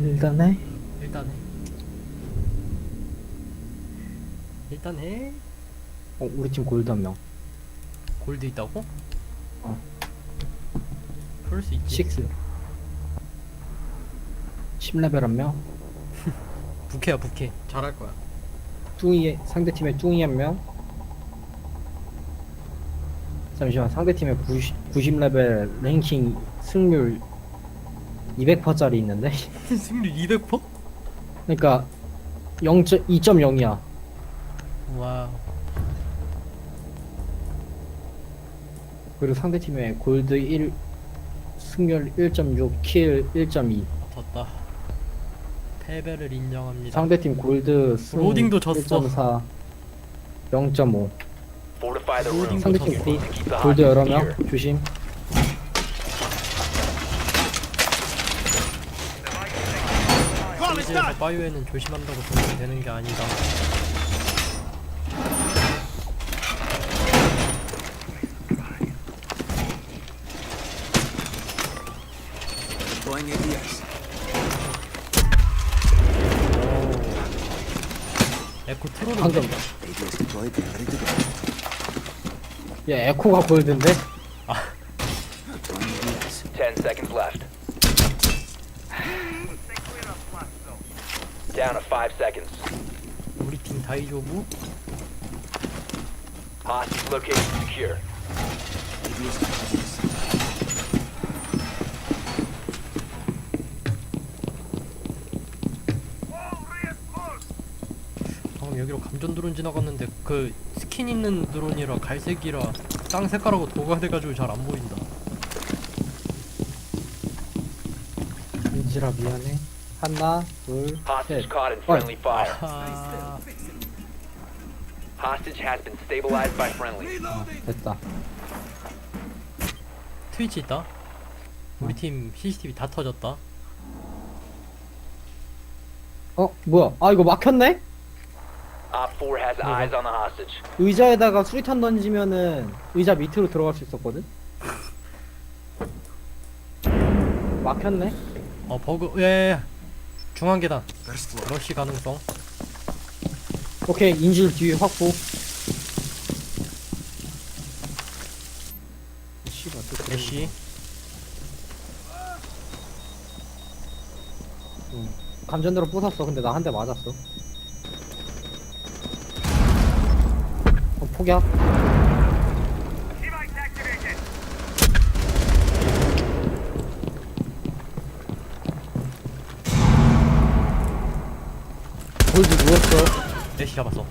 일단 해. 일단 해. 일단 해. 어, 우리 팀 골드 한 명. 골드 있다고? 어. 그럴 수 있지. 6. 10레벨 한 명. 부캐야 부캐. 잘할 거야. 뚱이 상대 팀에 뚱이 한 명. 잠시만 상대 팀에 90, 90레벨 랭킹 승률 200%짜리 있는데. 승률 200%? 그러니까 0. 2.0이야. 와우. 그리고 상대 팀에 골드 1 승률 1.6, 킬 1.2. 졌다. 패배를 인정합니다. 상대 팀 골드 승 로딩도 졌어. 1.4, 0.5. Fortify the Loading room. 상대 졌어. 팀 골드 여러 명. 조심. 바이오에는 조심한다고 도움이 되는 게 아니다. 에코 트롤인데? 방금. 야 에코가 골드인데? Deploying ADS. Ten seconds left. Down to five seconds. 다이조부? Hostage location secure. ADS ADS. 방금 여기로 감전 드론 지나갔는데 그 스킨 있는 드론이라 갈색이라 땅 색깔하고 도가 돼가지고 잘 안 보인다. 인지라 미안해. 하나, 둘, Hostage 셋. caught in 어이. friendly fire. 아, Hostage has been stabilized by friendly. 됐다. 트위치 있다. 우리 팀 CCTV 다 터졌다. 어 뭐야? 아 이거 막혔네? Op 4 has eyes on the hostage. 의자에다가 수리탄 던지면은 의자 밑으로 들어갈 수 있었거든? 막혔네? 어 버그 예 중앙 계단. 러시 가능성. 오케이 인질 뒤에 확보. 씨발 또 그래. 러시 응. 감전대로 부쉈어. 근데 나 한 대 맞았어. 어, 포기야. 골드 누웠어. 러시 잡았어.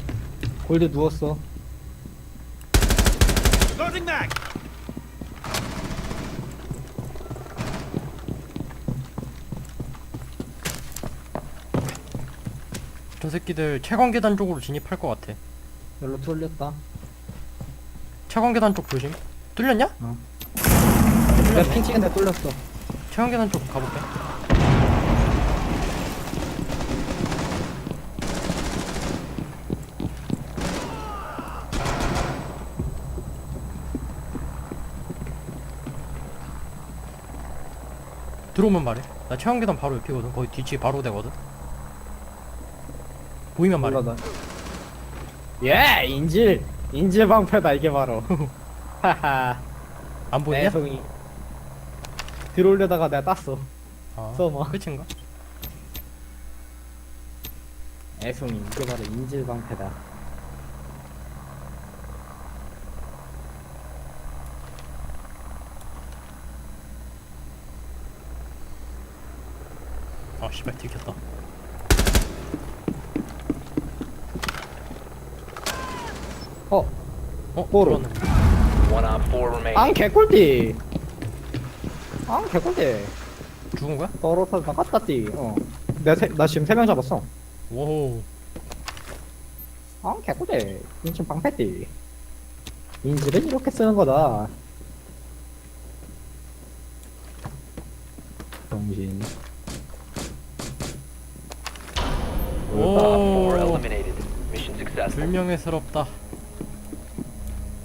골드 누웠어. 저 새끼들 채광 계단 쪽으로 진입할 것 같아. 별로 뚫렸다. 채광 계단 쪽 조심. 뚫렸냐? 내가 핑 찍은 데 뚫렸어. 채광 계단 쪽 가볼게. 들어오면 말해. 나 채광 계단 바로 옆이거든. 거의 뒤치 바로 되거든. 보이면 말해. 나. 예 인질 인질 방패다 이게 바로. 하하. 안 보이냐? 내성이 들어올려다가 내가 땄어. 아, 써마. 끝인가? 애송이 이게 바로 인질 방패다. 아 씨발 들켰다. 어, 어? 뭐로? 들어왔네. One Op 4 remaining. 앙 개꿀띠. 앙 개꿀띠. 죽은 거야? 떨어서 나 갔다띠. 어. 내가 세, 나 지금 세 명 잡았어. 오. 앙 개꿀띠. 인질 방패띠. 인질은 이렇게 쓰는 거다. 정신. 오. 불명예스럽다.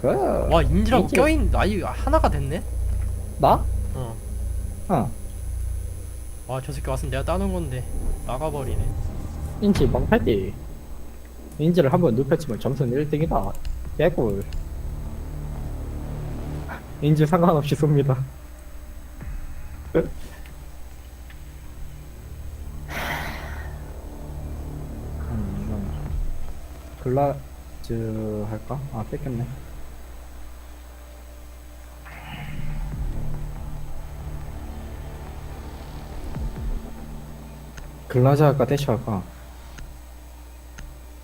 그. 와 인지라고 인질. 껴인 아이 하나가 됐네. 나? 어. 어. 와 저 새끼 왔으면 내가 따는 건데 나가버리네 인지 방패디 인지를 한번 눕혔지만 점수는 1등이다 개꿀 인지 상관없이 쏩니다 글라즈 할까? 아 뺏겼네 글라즈 할까 대시 할까?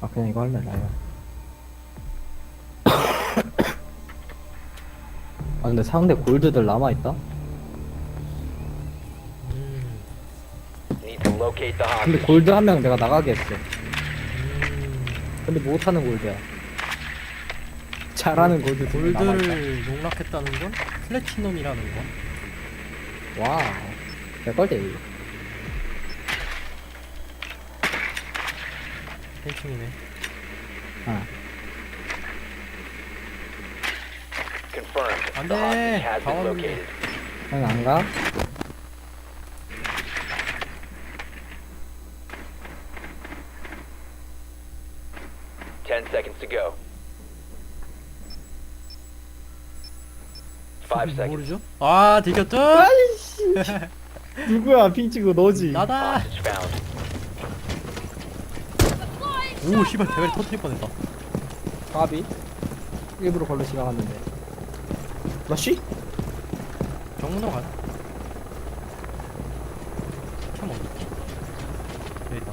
아 그냥 이거 할래 나요 아 근데 상대 골드들 남아있다? 음, Need to locate the 근데 hostage. 골드 한 명 내가 나가게 했어 음 근데 못하는 골드야 잘하는 골드 골드를 농락했다는 건 플래티넘이라는 거 와우 개꿀대 팬층이네 아 Confirmed. 안 The hostage 돼. has 다 been 왔는데. located. 그냥 안가? Ten seconds to go. Five seconds. 모르죠? 아 들켰죠? 아이씨 누구야 핑치고 너지 나다 Hostage found. 오 씨발 대가리 터뜨릴 뻔했다 까비 일부러 걸로 지나갔는데 러쉬? 정문으로 가자 캠 어디 여기 있다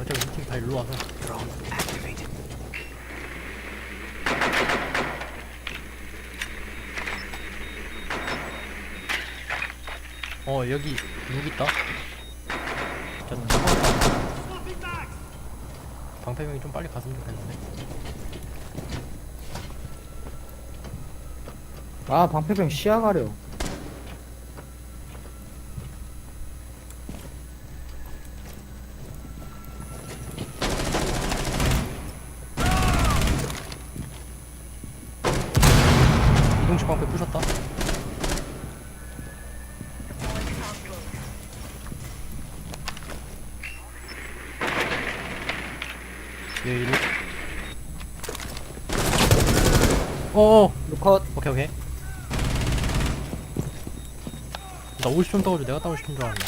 어차피 우리 팀다 일로 와서 어 여기 룩 있다. 자, 방패병이 좀 빨리 갔으면 좋겠는데. 아 방패병 시야 가려 이동식 방패 부셨다 얘 일로 어어 루컷 오케이 오케이 나 50점 떠가지고 내가 따고 싶은 줄 알았네.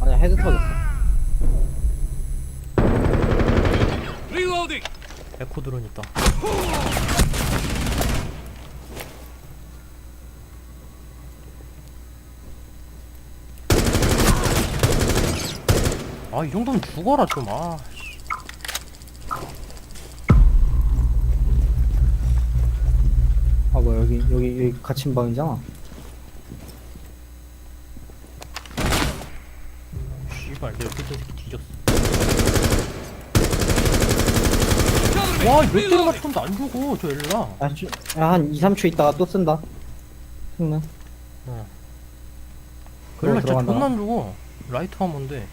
아니야 헤드 터졌어. 에코 드론 있다. 아 이 정도면 죽어라 좀아 여기 여기 여기 갇힌 방이잖아. 씨발 내 옆에 있던 새끼 뒤졌어. 와몇 대를 맞췄는데 안 죽어 저 엘라. 아, 주, 아, 한 2, 3초 있다가 또 쓴다. 승는 그 엘라 진짜 들어간다. 존나 안 죽어. 라이트 하면 돼.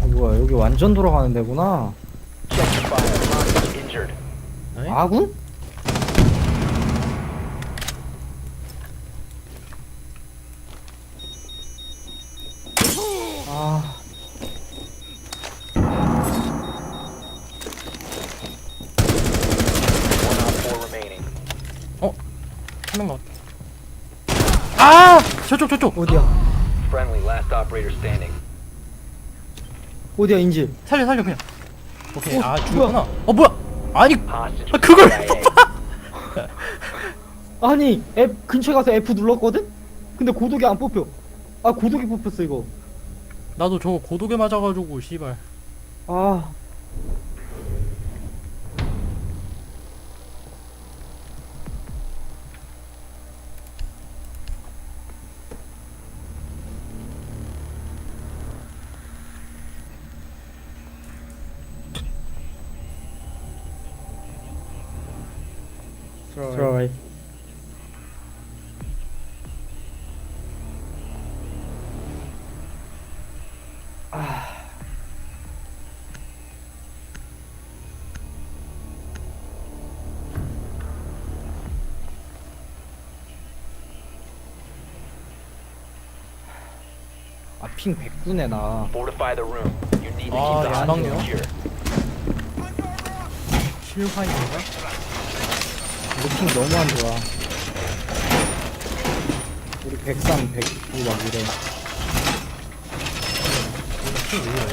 아 뭐야 여기 완전 돌아가는 데구나 Check the fire. Hostage injured. 에? 아군? 아 One op four remaining. 한명 남았다 아 저쪽 저쪽 어디야 Friendly, last operator standing. 어디야 인지 살려 살려 그냥 오케이 어, 아 뭐야? 죽었구나 어 뭐야 아니. 아, 그걸. 아니 앱 근처에 가서 F 눌렀거든? 근데 고독이 안 뽑혀 아 고독이 뽑혔어 이거 나도 저거 고독에 맞아가지고 씨발 아 Troy. Troy. 아. 아, 핑 109네, 나. Fortify the room. You need to keep 아, the 야, hostage 안 막네요. secure. 킬화인가? 핑 너무 안 좋아 우리 103, 109막 이래 왜 이래?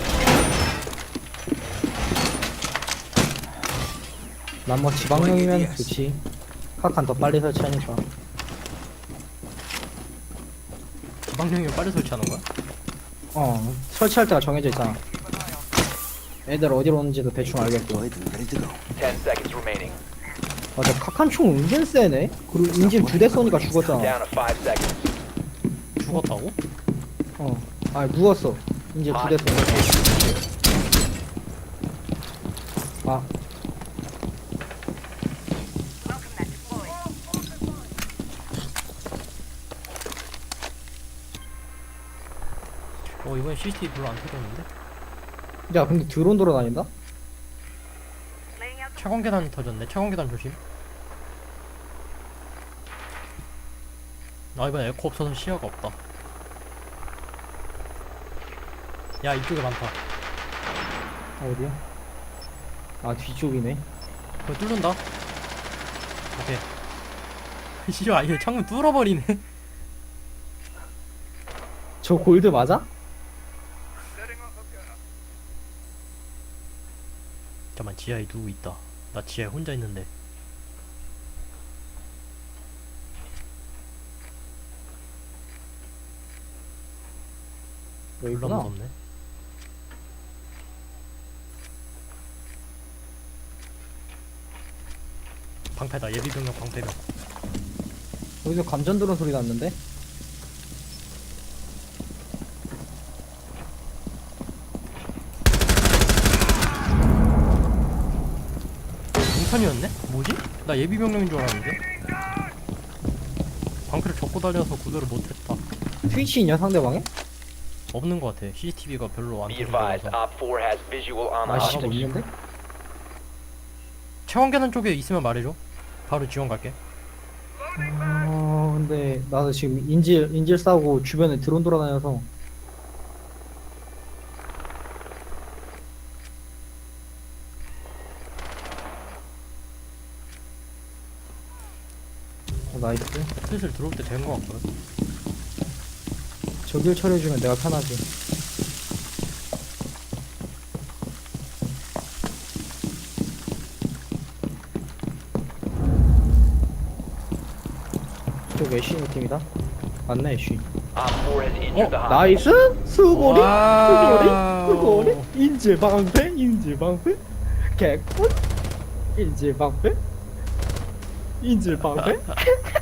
난뭐 지방령이면 좋지 카칸 더 빨리 설치하니까 지방령이면 빨리 설치하는 거야? 어 설치할 때가 정해져 있잖아 애들 어디로 오는지도 대충 알겠고. 10 seconds remaining. 맞아 카칸 총 은근 세네 그리고 인질 두대 쏘니까 죽었잖아 Down to 5 seconds. 죽었다고? 어아 누웠어 인질 두대 Hostage 쏘니까 아 어 이번엔 CCTV 별로 안 터졌는데? 야 근데 드론 돌아다닌다? 차광 계단이 터졌네. 차광 계단 조심. 아 이번 에코 없어서 시야가 없다. 야 이쪽에 많다. 어디야? 아 뒤쪽이네 그거 뚫는다. 오케이. 씨발 이게 창문 뚫어버리네. 저 골드 맞아? 잠깐만 지하에 누구 있다. 나 지하에 혼자 있는데. 여기 졸라 있구나 무섭네. 방패다 예비병력 방패병. 여기서 감전 드론 소리 났는데? 동탄이었네? 뭐지? 나 예비 병력인 줄 알았는데. 방패를 접고 다녀서 구별을 못했다. 트위치 있냐 상대방에? 없는 것 같아. CCTV가 별로 안 Be advised, 터져서. Op 4 has visual on the 아씨 뭐 hostage. 있는데? 체원계단 쪽에 있으면 말해줘. 바로 지원 갈게. 어 근데 나도 지금 인질 인질 싸우고 주변에 드론 돌아다녀서 어, 나이스 슬슬 들어올 때된것 같거든. 저길 처리해주면 내가 편하지. 쪽 애쉬 팀이다. 맞네 애쉬. Op 4 has injured the hostage. 나이스? 수고리? 와우. 수고리? 수고리? 인질 방패? 인질 방패? 개꿀? 인질 방패? 인질 방패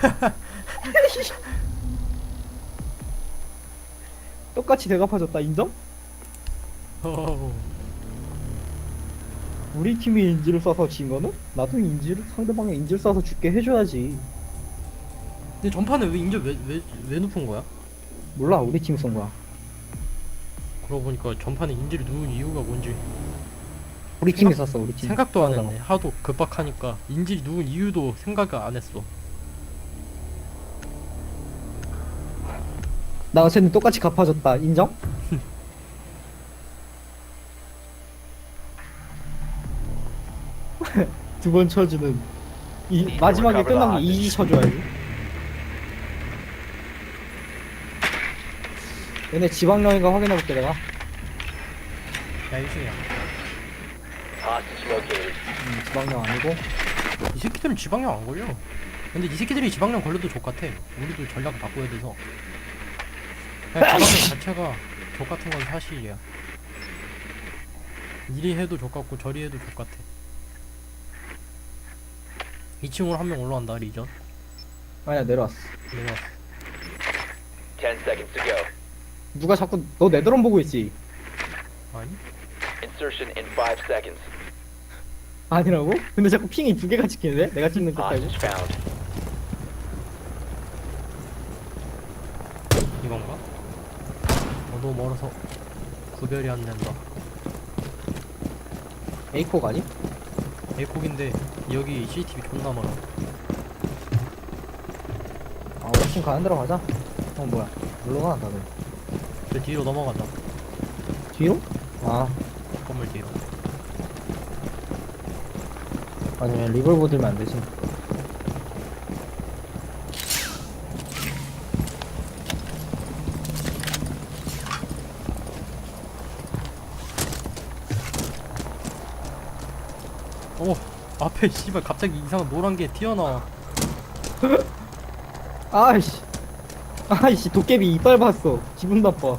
똑같이 대갚아줬다 인정? 어우. 우리 팀이 인질을 쏴서 진 거는 나도 인질 상대방의 인질 쏴서 죽게 해줘야지 근데 전판에 왜 인제 왜왜 왜 높은 거야? 몰라 우리 팀이 쏜 거야 그러고 보니까 전판에 인지를 누운 이유가 뭔지 우리 팀이 쐈어 우리 팀 생각도 안 상대방. 했네. 하도 급박하니까 인질이 누운 이유도 생각을 안 했어. 나 어쨌든 똑같이 갚아줬다 인정? 두 번 쳐주는 이 마지막에 끝난 게 이지 쳐줘야지 얘네 지방령인가 확인해볼게 내가 야 이승이야. Hostage located. 음, 지방령 아니고 이 새끼들은 지방령 안 걸려. 근데 이 새끼들이 지방령 걸려도 족같아. 우리도 전략을 바꿔야 돼서. 그냥 지방령 자체가 족 같은 건 사실이야. 이리 해도 족 같고 저리 해도 족 같아. 2층으로 한 명 올라간다 리전. 아니야 내려왔어 내가 10 seconds to go. 누가 자꾸 너 내 드론 보고 있지? 아니? Insertion in 5 seconds. 아니라고? 근데 자꾸 핑이 두 개가 찍히는데? 내가 찍는 Hostage found. 이건가? 멀어서 구별이 안 된다. 에이코가 아니? 에이콕인데 여기 CCTV 존나 많아. 지금 가는 대로 가자 어 뭐야 가나 다들 저 뒤로 넘어가자 뒤로? 아 건물 뒤로 아니면 리볼버 들면 안 되지 오 앞에 씨발 갑자기 이상한 노란 게 튀어나와. 아이씨. 아이씨 도깨비 이빨 봤어. 기분 나빠.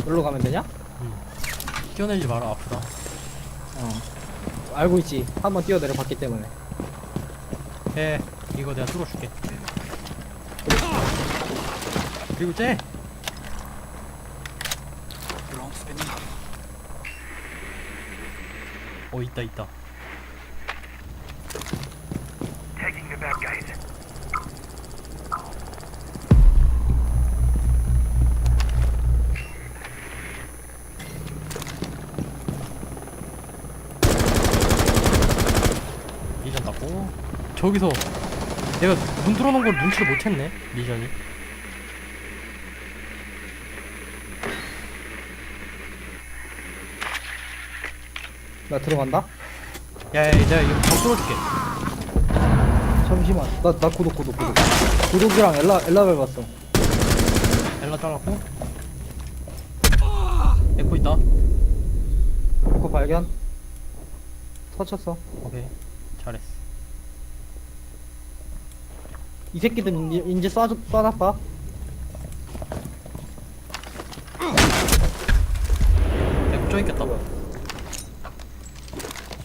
여기로 가면 되냐? 뛰어내리지 마라 아프다 어. 알고 있지. 한번 뛰어내려 봤기 때문에. 해. 이거 내가 뚫어줄게. 그리고 쟤 어 있다 있다. 리전 닫고. 저기서 내가 문 뚫어놓은 걸 눈치를 못 챘네 리전이 나 들어간다? 야야 내가 이거 벽 뚫어줄게. 잠시만. 나, 나 구독 구독 구독. 구독이랑 엘라 엘라 밟았어. 엘라 잘랐고. 에코 있다. 그거 발견. 터쳤어. 오케이. 잘했어. 이 새끼들 이제, 이제 쏴, 쏴놨다. 에코 쪄 있겠다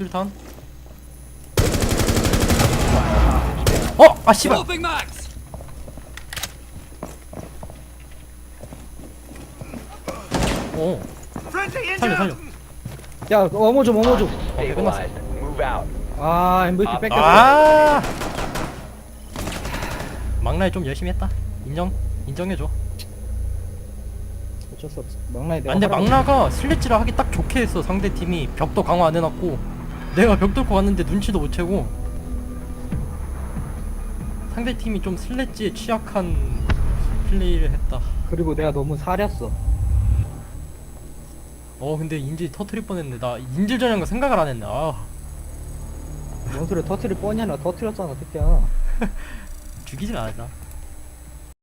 술탄 어! 아 씨발. 오. 살려 살려. 야 어머 좀 어머 끝났어. Stabilized. Move out. 좀아 MVP 뺏겼어 아! 막나에 좀 열심히 했다. 인정 인정해줘. 어쩔 수 없어. 막나에 아, 내가 근데 하라고. 막나가 슬래지를 하기 딱 좋게 했어. 상대 팀이 벽도 강화 안 해놨고 내가 벽 뚫고 갔는데 눈치도 못 채고 상대 팀이 좀 슬래지에 취약한 플레이를 했다. 그리고 내가 너무 사렸어. 어 근데 인질 터트릴 뻔했네. 나 인질 전이란 거 생각을 안 했네. 아. 뭔 소리야? 터트릴 뻔히 아니라 터트렸잖아 새끼야. 죽이진 않았다